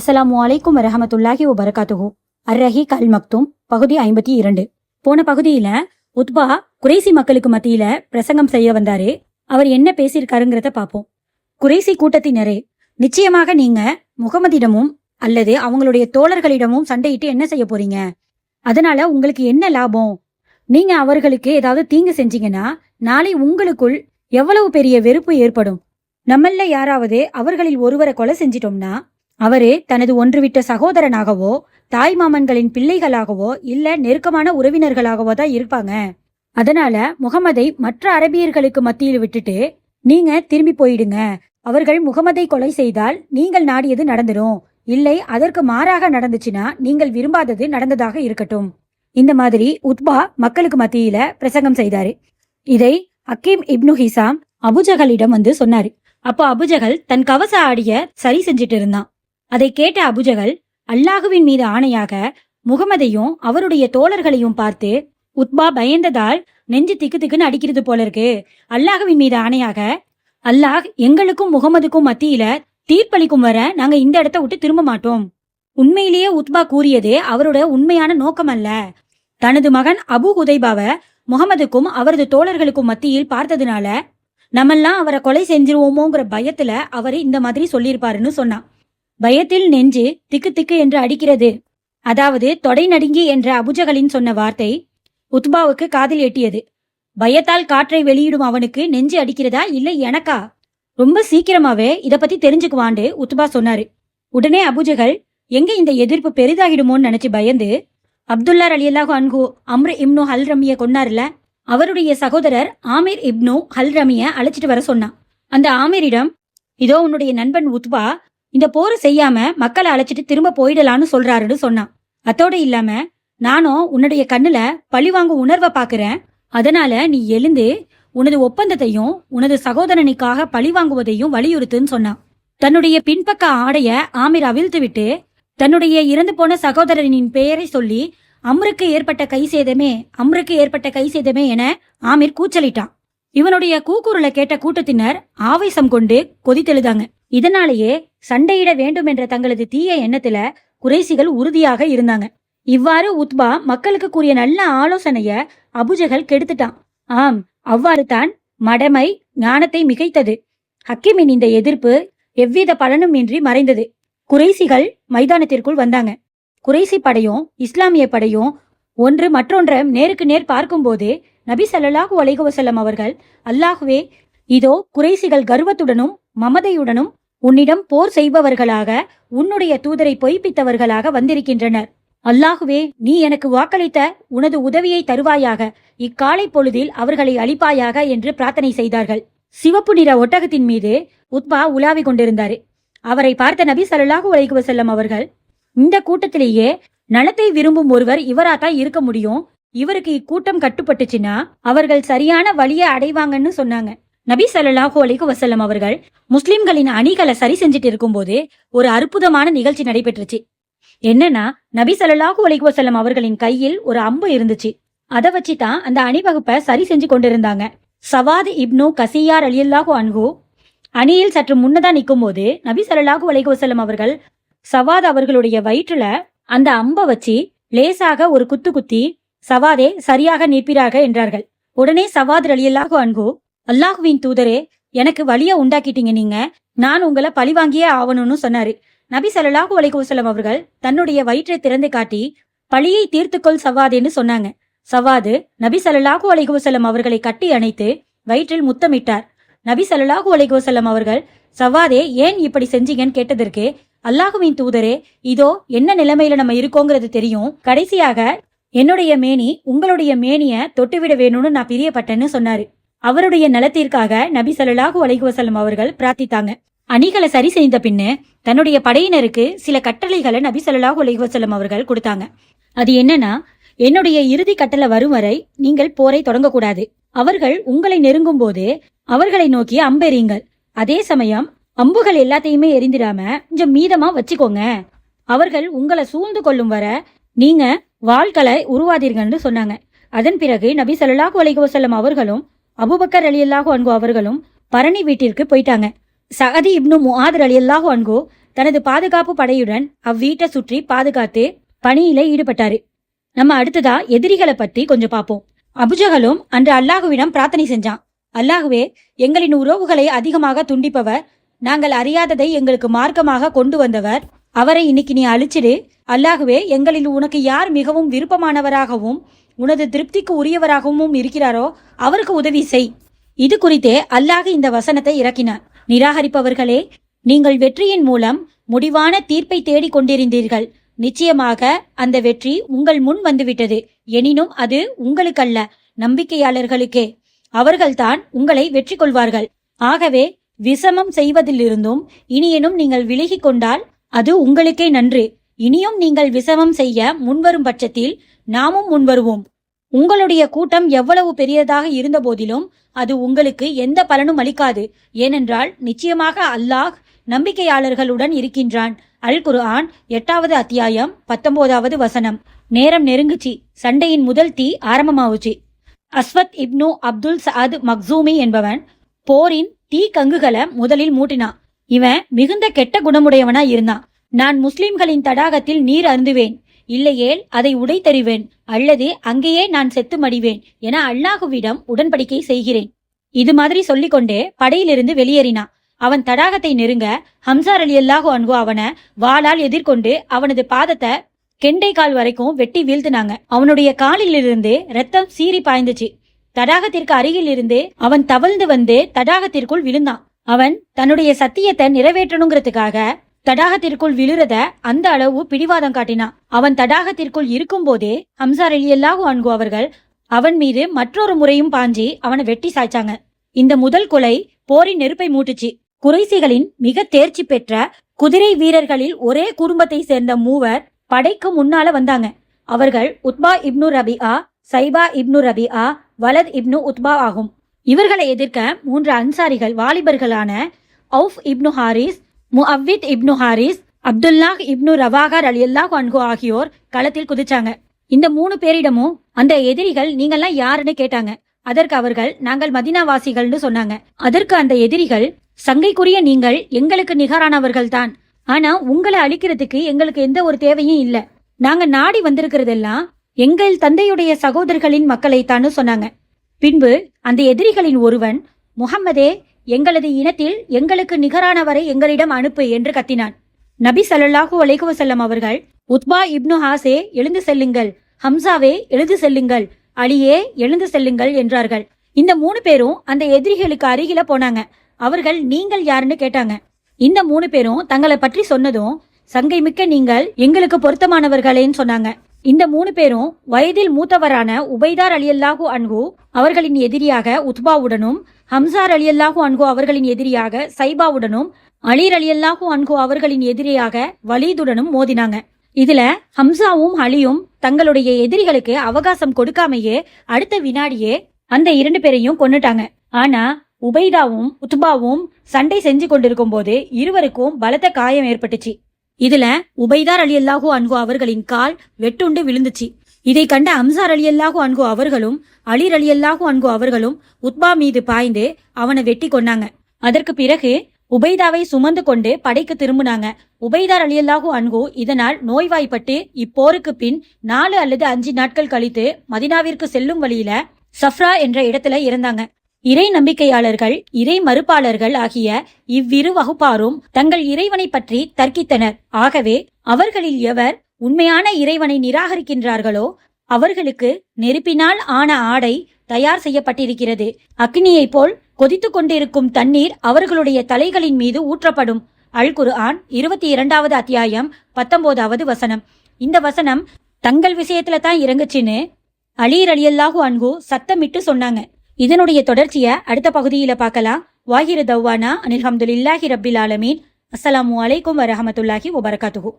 அஸ்ஸலாமு அலைக்கும் வரஹமத்துல்லாஹி வபரகாத்துஹு. அர்ரஹி கல் மக்தும் பகுதி ஐம்பத்தி இரண்டு. போன பகுதியில உத்பா குறைசி மக்களுக்கு மத்தியில பிரசங்கம் செய்ய வந்தாரு. அவர் என்ன பேசியிருக்காருங்கிறத பார்ப்போம் குறைசி கூட்டத்தினரே நிச்சயமாக நீங்க முகமதிடமும் அல்லது அவங்களுடைய தோழர்களிடமும் சண்டையிட்டு என்ன செய்ய போறீங்க? அதனால உங்களுக்கு என்ன லாபம்? நீங்க அவர்களுக்கு ஏதாவது தீங்கு செஞ்சீங்கன்னா நாளை உங்களுக்குள் எவ்வளவு பெரிய வெறுப்பு ஏற்படும்? நம்மள யாராவது அவர்களில் ஒருவரை கொலை செஞ்சிட்டோம்னா அவரு தனது ஒன்றுவிட்ட சகோதரனாகவோ தாய் மாமன்களின் பிள்ளைகளாகவோ இல்ல நெருக்கமான உறவினர்களாகவோ தான் இருப்பாங்க. அதனால முகமதை மற்ற அரபியர்களுக்கு மத்தியில் விட்டுட்டு நீங்க திரும்பி போயிடுங்க. அவர்கள் முகமதை கொலை செய்தால் நீங்கள் நாடியது நடந்துடும் இல்லை அதற்கு மாறாக நடந்துச்சுன்னா நீங்கள் விரும்பாதது நடந்ததாக இருக்கட்டும் இந்த மாதிரி உத்பா மக்களுக்கு மத்தியில பிரசங்கம் செய்தாரு. இதை ஹக்கீம் இப்னு ஹிசாம் அபுஜகலிடம் வந்து சொன்னாரு. அப்போ அபுஜகல் தன் கவச ஆடிய சரி செஞ்சிட்டு இருந்தான். அதை கேட்ட அபுஜகல் அல்லாஹுவின் மீது ஆணையாக முகமதையும் அவருடைய தோழர்களையும் பார்த்து உத்பா பயந்ததால் நெஞ்சு திக்கு திக்குன்னு அடிக்கிறது போல இருக்கு அல்லாஹுவின் மீது ஆணையாக அல்லாஹ் எங்களுக்கும் முகமதுக்கும் மத்தியில தீர்ப்பளிக்கும் வர நாங்க இந்த இடத்த விட்டு திரும்ப மாட்டோம். உண்மையிலேயே உத்பா கூறியது அவரோட உண்மையான நோக்கம் அல்ல. தனது மகன் அபு ஹுதைபாவ முகமதுக்கும் அவரது தோழர்களுக்கும் மத்தியில் பார்த்ததுனால நம்மெல்லாம் அவரை கொலை செஞ்சிருவோமோங்கிற பயத்துல அவர் இந்த மாதிரி சொல்லியிருப்பாருன்னு சொன்னான். பயத்தில் நெஞ்சு திக்கு திக்கு என்று அடிக்கிறது. அதாவது தொடை நடுங்கி என்ற அபுஜகலின் சொன்ன வார்த்தை உத்பாவுக்கு காதில் எட்டியது. பயத்தால் காற்றை வெளியிடும் அவனுக்கு நெஞ்சு அடிக்கிறதா இல்லை எனக்கா? ரொம்ப சீக்கிரமாவே இத பத்தி தெரிஞ்சுக்குவாண்டு உத்பா சொன்னாரு. உடனே அபுஜகல் எங்க இந்த எதிர்ப்பு பெரிதாகிடுமோன்னு நினைச்சு பயந்து அப்துல்லா அலியல்லாஹு அன்ஹு அம்ரு இப்னு ஹல் ரமிய கொன்னார்ல அவருடைய சகோதரர் ஆமீர் இப்னு ஹல் ரமிய அழைச்சிட்டு வர சொன்னான். அந்த ஆமீரிடம் இதோ உன்னுடைய நண்பன் உத்பா இந்த போரை செய்யாம மக்களை அழைச்சிட்டு திரும்ப போயிடலான்னு சொல்றாருன்னு சொன்னான். அத்தோட இல்லாம நானும் உன்னுடைய கண்ணுல பழிவாங்க உணர்வை பாக்குறேன் அதனால நீ எழுந்து உனது ஒப்பந்தத்தையும் உனது சகோதரனுக்காக பழிவாங்குவதையும் வலியுறுத்துன்னு சொன்னான். தன்னுடைய பின்பக்க ஆடைய ஆமீர் அவிழ்த்து விட்டு தன்னுடைய இறந்து போன சகோதரனின் பெயரை சொல்லி அம்ருக்கு ஏற்பட்ட கை சேதமே அம்ருக்கு ஏற்பட்ட கை சேதமே என ஆமீர் கூச்சலிட்டான். இவனுடைய கூக்குரலை கேட்ட கூட்டத்தினர் ஆவேசம் கொண்டு கொதித்தெழுதாங்க. இதனாலேயே சண்டையிட வேண்டும் என்ற தங்களது தீய எண்ணத்துல குறைசிகள் உறுதியாக இருந்தாங்க. இவ்வாறு உத்பா மக்களுக்கு கூறிய நல்ல ஆலோசனைய அபுஜகல் கெடுத்துட்டான். ஆம் அவ்வாறு தான் மடமை ஞானத்தை மிகைத்தது. ஹக்கீமின் இந்த எதிர்ப்பு எவ்வித பலனும் இன்றி மறைந்தது. குறைசிகள் மைதானத்திற்குள் வந்தாங்க. குறைசி படையும் இஸ்லாமிய படையும் ஒன்று மற்றொன்றை நேருக்கு நேர் பார்க்கும்போது நபி சல்லாஹூ அலைகுவசல்லம் அவர்கள் அல்லாஹுவே இதோ குறைசிகள் கர்வத்துடனும் மமதையுடனும் உன்னிடம் போர் செய்பவர்களாக உன்னுடைய தூதரை பொய்ப்பித்தவர்களாக வந்திருக்கின்றனர். அல்லாஹுவே நீ எனக்கு வாக்களித்த உனது உதவியை தருவாயாக இக்காலை பொழுதில் அவர்களை அழிப்பாயாக என்று பிரார்த்தனை செய்தார்கள். சிவப்பு நிற ஒட்டகத்தின் மீது உத்பா உலாவிக் கொண்டிருந்தாரு. அவரை பார்த்த நபி ஸல்லல்லாஹு அலைஹி செல்லும் அவர்கள் இந்த கூட்டத்திலேயே நலத்தை விரும்பும் ஒருவர் இவராத்தான் இருக்க முடியும்? இவருக்கு இக்கூட்டம் கட்டுப்பட்டுச்சுன்னா அவர்கள் சரியான வழியை அடைவாங்கன்னு சொன்னாங்க. நபி ஸல்லல்லாஹு அலிகு வசல்லம் அவர்கள் முஸ்லிம்களின் அணிகளை சரி செஞ்சுட்டு இருக்கும்போது ஒரு அற்புதமான நிகழ்ச்சி நடைபெற்றுச்சு. என்னன்னா நபி ஸல்லல்லாஹு அலிகு வசல்லம் அவர்களின் கையில் ஒரு அம்பு இருந்துச்சு. அதை வச்சு தான் அந்த அணிவகுப்பை சரி செஞ்சு கொண்டிருந்தாங்க. சவாத் இப்னு கசியார் அலியல்லாஹு அன்ஹு அணியில் சற்று முன்னதா நிக்கும்போது நபி ஸல்லல்லாஹு அலிகு வசல்லம் அவர்கள் சவாத் அவர்களுடைய வயிற்றுல அந்த அம்பை வச்சு லேசாக ஒரு குத்து குத்தி சவாதே சரியாக நிற்பீராக என்றார்கள். உடனே சவாத் ரலியல்லாஹு அன்ஹு அல்லாஹுவின் தூதரே எனக்கு வழிய உண்டாக்கிட்டீங்க நீங்க. நான் உங்களை பழிவாங்கியே ஆகணும்னு சொன்னாரு. நபி ஸல்லல்லாஹு அலைஹி அவர்கள் தன்னுடைய வயிற்றை திறந்து காட்டி பழியை தீர்த்துக்கொள் சவாதேன்னு சொன்னாங்க. சவாது நபி ஸல்லல்லாஹு அலைஹி அவர்களை கட்டி அணைத்து வயிற்றில் முத்தமிட்டார். நபி ஸல்லல்லாஹு அலைஹி அவர்கள் சவாதே ஏன் இப்படி செஞ்சீங்கன்னு கேட்டதற்கு அல்லாஹுவின் தூதரே இதோ என்ன நிலைமையில நம்ம இருக்கோங்கிறது தெரியும். கடைசியாக என்னுடைய மேனி உங்களுடைய மேனிய தொட்டுவிட வேணும்னு நான் பிரியப்பட்டேன்னு சொன்னாரு. அவருடைய நலத்திற்காக நபி ஸல்லல்லாஹு அலைஹி அவர்கள் பிரார்த்தித்தாங்க. அணிகளை சரி செய்த பின்னு தன்னுடைய படையினருக்கு சில கட்டளைகளை நபி ஸல்லல்லாஹு அலைஹி அவர்கள் கொடுத்தாங்க. அது என்னன்னா என்னுடைய இறுதி கட்டளை வரும் வரை நீங்கள் போரை தொடங்கக்கூடாது. அவர்கள் உங்களை நெருங்கும் போது அவர்களை நோக்கி அம்பெறியுங்கள் அதே சமயம் அம்புகள் எல்லாத்தையுமே எரிந்திடாம கொஞ்சம் மீதமா வச்சுக்கோங்க. அவர்கள் உங்களை சூழ்ந்து கொள்ளும் வர நீங்க வாள்களை உருவாதீர்கள்னு சொன்னாங்க. அதன் பிறகு நபி ஸல்லல்லாஹு அலைஹி அவர்களும் அபூபக்கர் அலியல்லாகோ அன்கோ அவர்களும் பரணி வீட்டிற்கு போயிட்டாங்க. சகதி இப்னு முஹாதர் ரலியல்லாஹு அன்கோ தனது பாதுகாப்பு படையுடன் அவ்வீட்டை சுற்றி பாதுகாத்து பணியில ஈடுபட்டாரு. நம்ம அடுத்ததா எதிரிகளை பத்தி கொஞ்சம் பார்ப்போம் அபுஜகலும் அன்று அல்லாஹுவிடம் பிரார்த்தனை செஞ்சான். அல்லாஹுவே எங்களின் உறவுகளை அதிகமாக துண்டிப்பவர் நாங்கள் அறியாததை எங்களுக்கு மார்க்கமாக கொண்டு வந்தவர் அவரை இன்னைக்கு நீ அழிச்சிடு. அல்லாஹுவே எங்களில் உனக்கு யார் மிகவும் விருப்பமானவராகவும் உனது திருப்திக்கு உரியவராகவும் இருக்கிறாரோ அவருக்கு உதவி செய். இது குறித்தே அல்லாஹ் இந்த வசனத்தை இறக்கினார். நிராகரிப்பவர்களே நீங்கள் வெற்றியின் மூலம் முடிவான தீர்ப்பை தேடிக் கொண்டிருந்தீர்கள். நிச்சயமாக அந்த வெற்றி உங்கள் முன் வந்துவிட்டது. எனினும் அது உங்களுக்கல்ல நம்பிக்கையாளர்களுக்கே. அவர்கள்தான் உங்களை வெற்றி கொள்வார்கள். ஆகவே விசமம் செய்வதிலிருந்தும் இனியனும் நீங்கள் விலகி கொண்டால் அது உங்களுக்கே நன்று. இனியும் நீங்கள் விசமம் செய்ய முன்வரும் பட்சத்தில் நாமும் முன்வருவோம். உங்களுடைய கூட்டம் எவ்வளவு பெரியதாக இருந்த போதிலும் அது உங்களுக்கு எந்த பலனும் அளிக்காது. ஏனென்றால் நிச்சயமாக அல்லாஹ் நம்பிக்கையாளர்களுடன் இருக்கின்றான். அல் குர்ஆன் எட்டாவது அத்தியாயம் பத்தொன்பதாவது வசனம். நேரம் நெருங்குச்சி. சண்டையின் முதல் தீ ஆரம்பமாவுச்சு. அஸ்வத் இப்னு அப்துல் சஅத் மக்சூமி என்பவன் போரின் தீ கங்குகளை முதலில் மூட்டினான் இவன் மிகுந்த கெட்ட குணமுடையவனா இருந்தான். நான் முஸ்லிம்களின் தடாகத்தில் நீர் அருந்துவேன். இல்லையேல் அதை உடைத்தறிவேன் அல்லது அங்கேயே நான் செத்து மடிவேன் என அல்லாஹுவிடம் உடன்படிக்கை செய்கிறேன். இது மாதிரி சொல்லிக்கொண்டே படையிலிருந்து வெளியேறினான். அவன் தடாகத்தை நெருங்க ஹம்சார் அலி அல்லாஹு அன்கு அவனை வாளால் எதிர்கொண்டு அவனது பாதத்தை கெண்டை கால் வரைக்கும் வெட்டி வீழ்த்தினாங்க. அவனுடைய காலிலிருந்து ரத்தம் சீறி பாய்ந்துச்சு. தடாகத்திற்கு அருகில் இருந்து அவன் தவழ்ந்து வந்து தடாகத்திற்குள் விழுந்தான். அவன் தன்னுடைய சத்தியத்தை நிறைவேற்றணுங்கிறதுக்காக தடாகத்திற்குள் விழுறத அந்த அளவு பிடிவாதம் காட்டினான் அவன் தடாகத்திற்குள் இருக்கும்போதே ஹம்சார் அலி அல்லாஹு அன்கு அவர்கள் அவன் மீது மற்றொரு முறையும் பாஞ்சி அவனை வெட்டி சாய்ச்சாங்க. இந்த முதல் கொலை போரின் நெருப்பை மூட்டுச்சு. குறைசிகளின் மிக தேர்ச்சி பெற்ற குதிரை வீரர்களில் ஒரே குடும்பத்தை சேர்ந்த மூவர் படைக்கு முன்னால வந்தாங்க. அவர்கள் உத்பா இப்னு ரபிஆ சைபா இப்னு ரபிஆ வலத் இப்னு உத்பா ஆகும். இவர்களை எதிர்க்க மூன்று அன்சாரிகள் வாலிபர்களான Auf ibn Harith Muawwidh ibn Harith Abdullah ibn ரவாகர் அலியல்லாஹ் அன்கு ஆகியோர் களத்தில் குதிச்சாங்க. இந்த மூணு பேரிடமும் அந்த எதிரிகள் நீங்கள்லாம் யாருன்னு கேட்டாங்க. அதற்கு அவர்கள் நாங்கள் மதினாவாசிகள்னு சொன்னாங்க. அதற்கு அந்த எதிரிகள் சங்கைக்குரிய நீங்கள் எங்களுக்கு நிகரானவர்கள் தான். ஆனா உங்களை அழிக்கிறதுக்கு எங்களுக்கு எந்த ஒரு தேவையும் இல்ல. நாங்க நாடி வந்திருக்கிறதெல்லாம் எங்கள் தந்தையுடைய சகோதரர்களின் மக்களை சொன்னாங்க. பின்பு அந்த எதிரிகளின் ஒருவன் முகம்மதே எங்களது இனத்தில் எங்களுக்கு நிகரானவரை எங்களிடம் அனுப்பு என்று கத்தினான். நபி ஸல்லல்லாஹு அலைகுவசல்லம் அவர்கள் உத்பா இப்னு ஹாசே எழுந்து செல்லுங்கள். ஹம்சாவே எழுந்து செல்லுங்கள். அலியே எழுந்து செல்லுங்கள் என்றார்கள். இந்த மூணு பேரும் அந்த எதிரிகளுக்கு அருகில போனாங்க. அவர்கள் நீங்கள் யாருன்னு கேட்டாங்க. இந்த மூணு பேரும் தங்களை பற்றி சொன்னதும் சங்கை மிக்க நீங்கள் எங்களுக்கு பொருத்தமானவர்களேன்னு சொன்னாங்க. இந்த மூணு பேரும் வயதில் மூத்தவரான உபைதார் அலியல்லாஹு அன்ஹு அவர்களின் எதிரியாக உத்பாவுடனும் ஹம்சார் அலியல்லாஹு அன்கோ அவர்களின் எதிரியாக சைபாவுடனும் அலீர் அலியல்லாஹு அன்கோ அவர்களின் எதிரியாக வலீதுடனும் மோதினாங்க. இதுல ஹம்சாவும் அலியும் தங்களுடைய எதிரிகளுக்கு அவகாசம் கொடுக்காமையே அடுத்த வினாடியே அந்த இரண்டு பேரையும் கொன்னுட்டாங்க. ஆனா உபைதாவும் உத்பாவும் சண்டை செஞ்சு கொண்டிருக்கும் போது இருவருக்கும் பலத்த காயம் ஏற்பட்டுச்சு. இதுல உபைதார் அலி அல்லாஹூ அன்கு அவர்களின் கால் வெட்டுண்டு விழுந்துச்சு. இதை கண்ட அம்சார் அலி அல்லாஹூ அன்கு அவர்களும் அலிர் அலி அல்லாஹூ அன்கு அவர்களும் உத்பா மீது பாய்ந்து அவனை வெட்டி கொண்டாங்க அதற்கு பிறகு உபைதாவை சுமந்து கொண்டு படைக்கு திரும்பினாங்க. உபைதார் அலியல்லாஹு அன்கு இதனால் நோய்வாய்ப்பட்டு இப்போருக்கு பின் நாலு அல்லது அஞ்சு நாட்கள் கழித்து மதினாவிற்கு செல்லும் வழியில சஃப்ரா என்ற இடத்துல இறந்தாங்க. இறை நம்பிக்கையாளர்கள் இறை மறுப்பாளர்கள் ஆகிய இவ்விரு வகுப்பாரும் தங்கள் இறைவனை பற்றி தர்க்கித்தனர். ஆகவே அவர்களில் எவர் உண்மையான இறைவனை நிராகரிக்கின்றார்களோ? அவர்களுக்கு நெருப்பினால் ஆன ஆடை தயார் செய்யப்பட்டிருக்கிறது. அக்னியைப் போல் கொதித்து கொண்டிருக்கும் தண்ணீர் அவர்களுடைய தலைகளின் மீது ஊற்றப்படும். அல் குர்ஆன் இருபத்தி இரண்டாவது அத்தியாயம் பத்தொன்பதாவது வசனம். இந்த வசனம் தங்கள் விஷயத்துல தான் இறங்குச்சின்னு அலீர் அலியல்லாஹு அன்ஹு சத்தமிட்டு சொன்னாங்க. இதனுடைய தொடர்ச்சியை அடுத்த பகுதியில பார்க்கலாம். வாஹிரு தவ்வானா அனில் ஹம்துலில்லாஹி ரபில் ஆலமீன். அஸ்ஸலாமு அலைக்கும் வரஹமத்துல்லாஹி வபரகாத்துஹு.